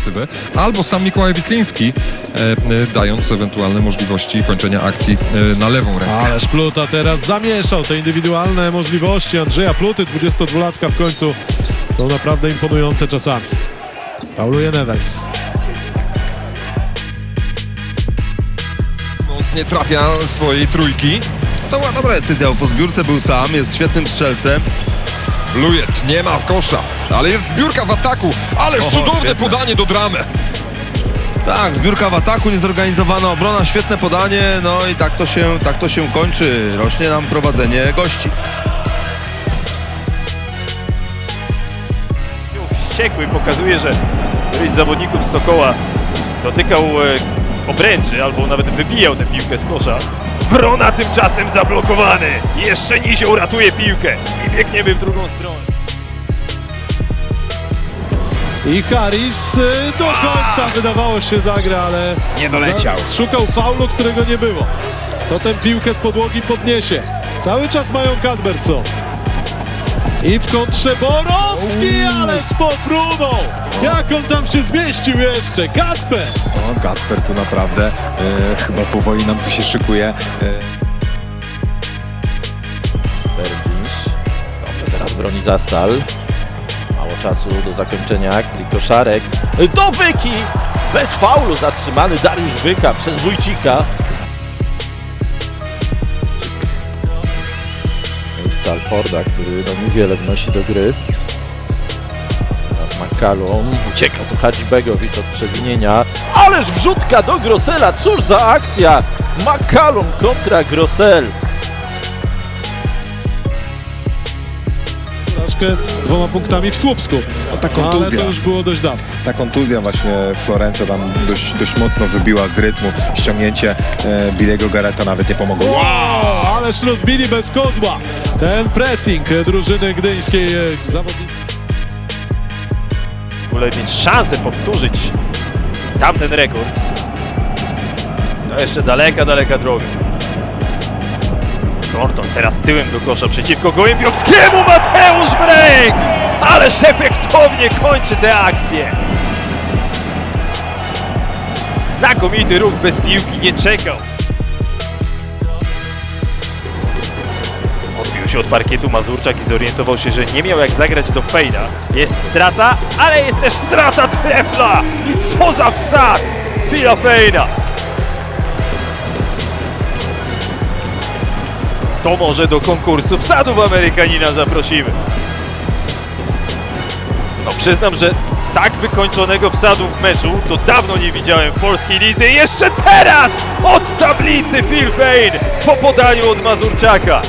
defensywę, albo sam Mikołaj Witliński, e, e, dając ewentualne możliwości kończenia akcji e, na lewą rękę. Ależ Pluta teraz zamieszał te indywidualne możliwości Andrzeja Pluty, 22-latka w końcu są naprawdę imponujące czasami. Pauluje Nevels. Mocnie trafia swojej trójki. To była dobra decyzja, bo po zbiórce był sam, jest świetnym strzelcem. Lujet nie ma kosza, ale jest zbiórka w ataku. Ależ Oho, cudowne świetne. podanie do dramy. Tak, zbiórka w ataku, niezorganizowana obrona, świetne podanie, no i tak to się, tak to się kończy. Rośnie nam prowadzenie gości. wściekły pokazuje, że któryś z zawodników z Sokoła dotykał e, obręczy albo nawet wybijał tę piłkę z kosza. Wrona tymczasem zablokowany. Jeszcze Nizioł ratuje piłkę i biegniemy w drugą stronę. I Harris y, do końca wydawało się zagra, ale Nie doleciał. za- szukał faulu, którego nie było. To tę piłkę z podłogi podniesie. Cały czas mają Cadbertson. I w kontrze Borowski, ależ pofrunął! Jak on tam się zmieścił jeszcze? Kacper! No, Kasper tu naprawdę e, chyba powoli nam tu się szykuje. E, Berdisz. Dobrze, teraz broni Zastal. Mało czasu do zakończenia akcji. Koszarek do Wyki! Bez faulu zatrzymany Dariusz Wyka przez Wójcika. Miejsce Alforda, który no niewiele wnosi do gry. Teraz McCallum. Ucieka tu Hadzibegowicz od przewinienia. Ależ wrzutka do Grosela! Cóż za akcja! McCallum kontra Grosel. Troszkę dwoma punktami w Słupsku. ta Ale kontuzja, to już było dość dawno. ta kontuzja właśnie Florencja tam dość, dość mocno wybiła z rytmu. Ściągnięcie e, Bilego Gareta nawet nie pomogło. Wow! Ależ rozbili bez kozła. Ten pressing drużyny gdyńskiej e, zawodników. W ogóle mieć szansę powtórzyć tamten rekord. To jeszcze daleka, daleka droga. Thornton teraz tyłem do kosza przeciwko Gołębiowskiemu. Mateusz Brejk! Ależ efektownie kończy tę akcję. Znakomity ruch bez piłki, nie czekał. Się od parkietu Mazurczak i zorientował się, że nie miał jak zagrać do fejda. Jest strata, ale jest też strata trefla! I co za wsad! Fila fejda! To może do konkursu wsadów Amerykanina zaprosimy. No przyznam, że tak wykończonego wsadu w meczu to dawno nie widziałem w polskiej lidze. Jeszcze teraz od tablicy Phil Payne po podaniu od Mazurczaka.